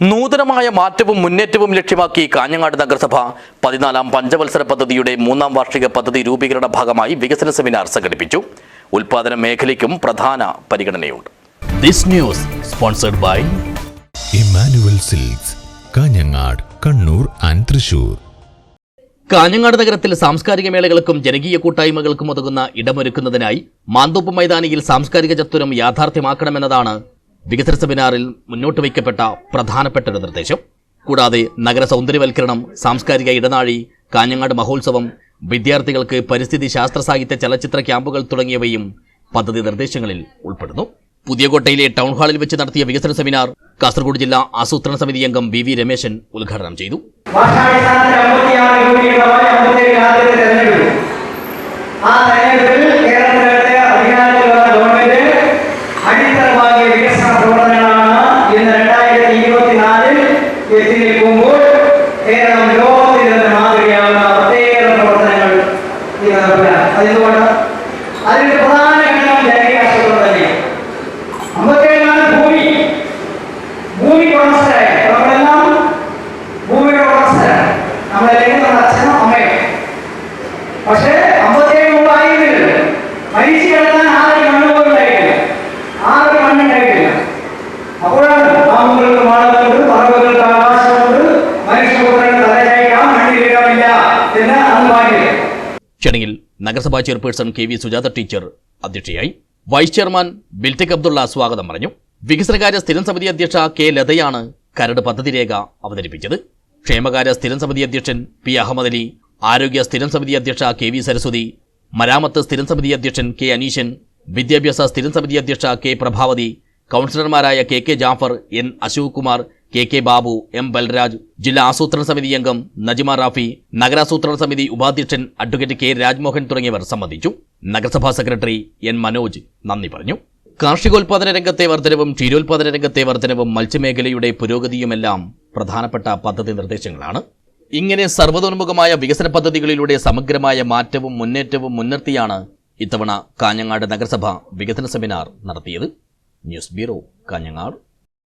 നൂതനമായ മാറ്റവും മുന്നേറ്റവും ലക്ഷ്യമാക്കി കാഞ്ഞങ്ങാട് നഗരസഭ പതിനാലാം പഞ്ചവത്സര പദ്ധതിയുടെ മൂന്നാം വാർഷിക പദ്ധതി രൂപീകരണ ഭാഗമായി വികസന സെമിനാർ സംഘടിപ്പിച്ചു. ഉൽപാദന മേഖലയ്ക്കും പ്രധാന പരിഗണനയുണ്ട്. This news sponsored by Emmanuel Silks Kanhangad Kannur and Thrissur. Kanhangad നഗരത്തിൽ സാംസ്കാരിക മേളകൾക്കും ജനകീയ കൂട്ടായ്മകൾക്കും ഒതുങ്ങുന്ന ഇടമൊരുക്കുന്നതിനായി മാന്തോപ്പ് മൈതാനിയിൽ സാംസ്കാരിക ചത്തുരം യാഥാർത്ഥ്യമാക്കണമെന്നതാണ് വികസന സെമിനാറിൽ മുന്നോട്ട് വയ്ക്കപ്പെട്ട പ്രധാനപ്പെട്ട ഒരു നിർദ്ദേശം. കൂടാതെ നഗര സൗന്ദര്യവൽക്കരണം സാംസ്കാരിക ഇടനാഴി കാഞ്ഞങ്ങാട് മഹോത്സവം വിദ്യാർത്ഥികൾക്ക് പരിസ്ഥിതി ശാസ്ത്ര സാഹിത്യ ചലച്ചിത്ര ക്യാമ്പുകൾ തുടങ്ങിയവയും പദ്ധതി നിർദ്ദേശങ്ങളിൽ ഉൾപ്പെടുന്നു. പുതിയകോട്ടയിലെ ടൗൺ ഹാളിൽ വെച്ച് നടത്തിയ വികസന സെമിനാർ കാസർഗോഡ് ജില്ലാ ആസൂത്രണ സമിതി അംഗം വി വി രമേശൻ ഉദ്ഘാടനം ചെയ്തു. എത്തി നിൽക്കുമ്പോൾ കേരളം ലോകത്തിൽ നിന്ന് മാതൃകയാവുന്ന പ്രത്യേക പ്രവർത്തനങ്ങൾ ഈ നടപ്പിലാണ് അതെന്തുകൊണ്ട്? അതിന്റെ പ്രധാന ഘടകം ജനകീയ ആസൂത്രണം തന്നെയാണ്. അമ്പത്തേഴാണ് ഭൂമി. ഭൂമി ഉടമസ്ഥരായി. നമ്മളെല്ലാം ഭൂമിയുടെ ഉടമസ്ഥരാണ്. നമ്മളെല്ലാം നമ്മുടെ അച്ഛനും അമ്മയും. പക്ഷേ അമ്പത്തേഴ് മുമ്പ് ആയിരുന്നില്ല മരിച്ചു കിടക്കാൻ ആറ് മണ്ണ് പോലും ഉണ്ടായിട്ടില്ല. ആറ് മണ്ണ് അപ്പോഴാണ് ആ മുകളിൽ പറവുകൾക്ക് ചടങ്ങിൽ നഗരസഭാ chairperson K V Sujatha teacher അധ്യക്ഷയായി വൈസ് ചെയർമാൻ ബിൽടെക് അബ്ദുള്ള സ്വാഗതം പറഞ്ഞു. വികസനകാര്യ സ്ഥിരം സമിതി അധ്യക്ഷ കെ ലതയാണ് കരട് പദ്ധതി രേഖ അവതരിപ്പിച്ചത്. ക്ഷേമകാര്യ സ്ഥിരം സമിതി അധ്യക്ഷൻ പി അഹമ്മദ് അലി ആരോഗ്യ സ്ഥിരം സമിതി അധ്യക്ഷ കെ വി സരസ്വതി മരാമത്ത് സ്ഥിരം സമിതി അധ്യക്ഷൻ കെ അനീശൻ വിദ്യാഭ്യാസ സ്ഥിരം സമിതി അധ്യക്ഷ കെ പ്രഭാവതി കൗൺസിലർമാരായ K K Jafar N Ashok Kumar K K Babu M Balraj ജില്ലാ ആസൂത്രണ സമിതി അംഗം നജിമ റാഫി നഗരാസൂത്രണ സമിതി ഉപാധ്യക്ഷൻ അഡ്വക്കേറ്റ് കെ രാജ്മോഹൻ തുടങ്ങിയവർ സംബന്ധിച്ചു. നഗരസഭാ സെക്രട്ടറി എൻ മനോജ് നന്ദി പറഞ്ഞു. കാർഷികോൽപാദന രംഗത്തെ വർധനവും ക്ഷീരോൽപാദന രംഗത്തെ വർധനവും മത്സ്യമേഖലയുടെ പുരോഗതിയുമെല്ലാം പ്രധാനപ്പെട്ട പദ്ധതി നിർദ്ദേശങ്ങളാണ്. ഇങ്ങനെ സർവതോന്മുഖമായ വികസന പദ്ധതികളിലൂടെ സമഗ്രമായ മാറ്റവും മുന്നേറ്റവും മുൻനിർത്തിയാണ് ഇത്തവണ കാഞ്ഞങ്ങാട് നഗരസഭ വികസന സെമിനാർ നടത്തിയത്. News bureau Kanhangad.